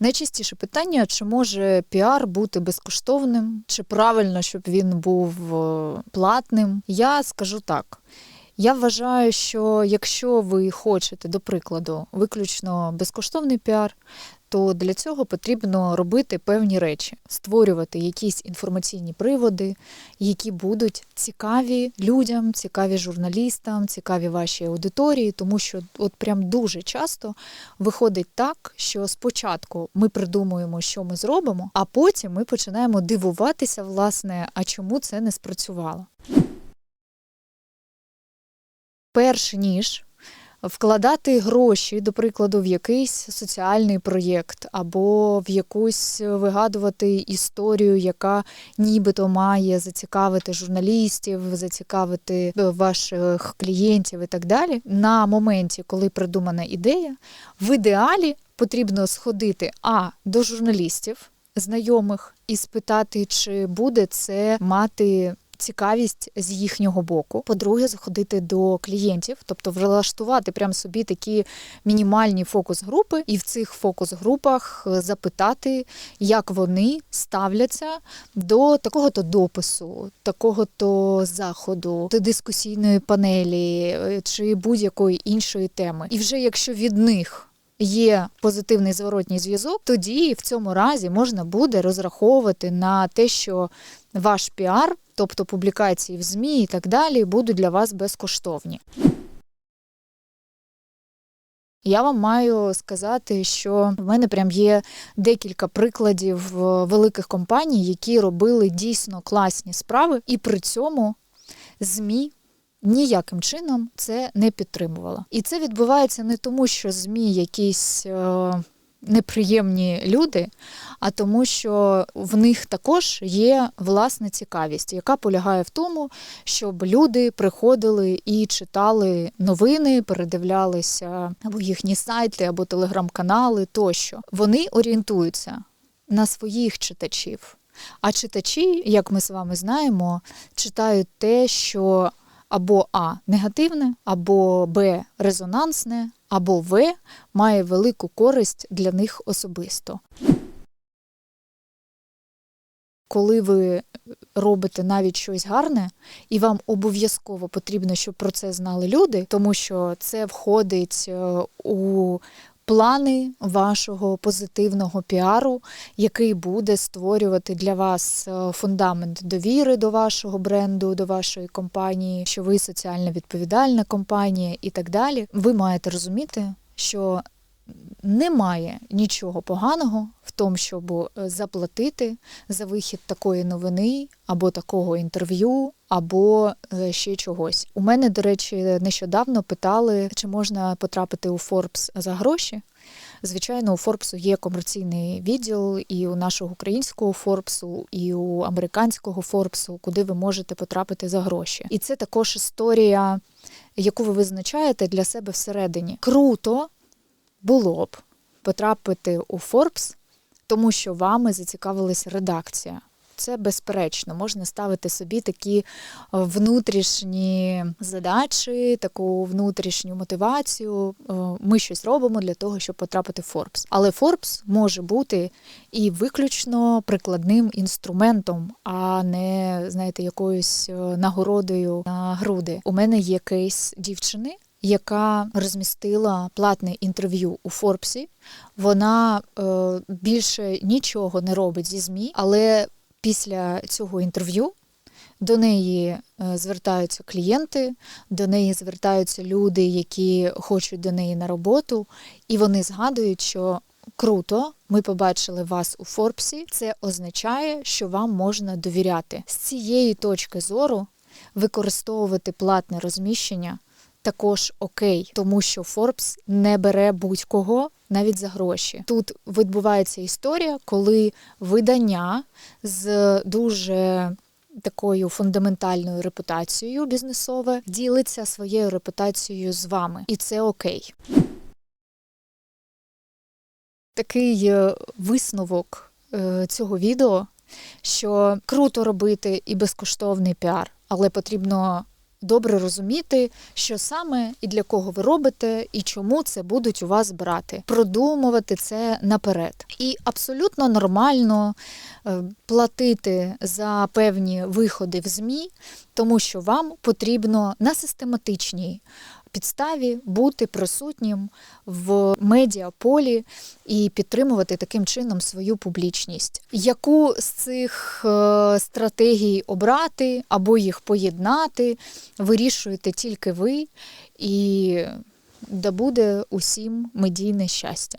Найчастіше питання, чи може піар бути безкоштовним, чи правильно, щоб він був е, платним. Я скажу так. Я вважаю, що якщо ви хочете, до прикладу, виключно безкоштовний піар, то для цього потрібно робити певні речі, створювати якісь інформаційні приводи, які будуть цікаві людям, цікаві журналістам, цікаві вашій аудиторії, тому що от прям дуже часто виходить так, що спочатку ми придумуємо, що ми зробимо, а потім ми починаємо дивуватися, власне, а чому це не спрацювало. Перш ніж вкладати гроші, до прикладу, в якийсь соціальний проєкт, або в якусь вигадувати історію, яка нібито має зацікавити журналістів, зацікавити ваших клієнтів і так далі. На моменті, коли придумана ідея, в ідеалі потрібно сходити а до журналістів. Знайомих і спитати, чи буде це мати цікавість з їхнього боку. По-друге, заходити до клієнтів, тобто влаштувати прям собі такі мінімальні фокус-групи, і в цих фокус-групах запитати, як вони ставляться до такого-то допису, такого-то заходу, до дискусійної панелі е, чи будь-якої іншої теми. І вже якщо від них Є позитивний зворотній зв'язок, тоді в цьому разі можна буде розраховувати на те, що ваш піар тобто публікації в ЗМІ і так далі, будуть для вас безкоштовні. Я вам маю сказати, що в мене прям є декілька прикладів великих компаній, які робили дійсно класні справи, і при цьому ЗМІ ніяким чином це не підтримувала. І це відбувається не тому, що ЗМІ якісь. Е, неприємні люди, а тому, що в них також є власна цікавість, яка полягає в тому, щоб люди приходили і читали новини, передивлялися або їхні сайти, або телеграм-канали тощо. Вони орієнтуються на своїх читачів. А читачі, як ми з вами знаємо, читають те, що або А негативне, або Б резонансне, або В має велику користь для них особисто. Коли ви робите навіть щось гарне, і вам обов'язково потрібно, щоб про це знали люди, тому що це входить е, у плани вашого позитивного піару, який буде створювати для вас е, фундамент довіри до вашого бренду, до вашої компанії, що ви соціально відповідальна компанія і так далі. Ви маєте розуміти, що немає нічого поганого в тому, щоб е, заплатити за вихід такої новини або такого інтерв'ю, або е, ще чогось. У мене, до речі, нещодавно питали, чи можна потрапити у Forbes за гроші. Звичайно, у Форбсу є комерційний відділ і у нашого українського Форбсу, і у американського Форбсу, куди ви можете потрапити за гроші. І це також історія, яку ви визначаєте для себе всередині. Круто було б потрапити у Форбс, тому що вами зацікавилась редакція. Це безперечно, можна ставити собі такі е, внутрішні задачі, таку внутрішню мотивацію. Е, ми щось робимо для того, щоб потрапити в Forbes. Але Forbes може бути і виключно прикладним інструментом, а не знаєте, якоюсь е, нагородою на груди. У мене є кейс дівчини. Яка розмістила платне інтерв'ю у Форбсі, вона е, більше нічого не робить зі ЗМІ, але після цього інтерв'ю до неї е, звертаються клієнти, до неї звертаються люди, які хочуть до неї на роботу, і вони згадують, що круто, ми побачили вас у Форбсі. Це означає, що вам можна довіряти. З цієї точки зору використовувати платне розміщення також окей, тому що Forbes не бере будь-кого навіть за гроші. Тут відбувається історія, коли видання з дуже такою фундаментальною репутацією бізнесове ділиться своєю репутацією з вами, і це окей. Такий е, висновок е, цього відео, що круто робити і безкоштовний піар, але потрібно добре розуміти, що саме і для кого ви робите, і чому це будуть у вас брати, продумувати це наперед. І абсолютно нормально е, платити за певні виходи в ЗМІ, тому що вам потрібно на систематичній підставі бути присутнім в медіаполі і підтримувати таким чином свою публічність. Яку з цих е, стратегій обрати або їх поєднати, вирішуєте тільки ви, і да буде усім медійне щастя.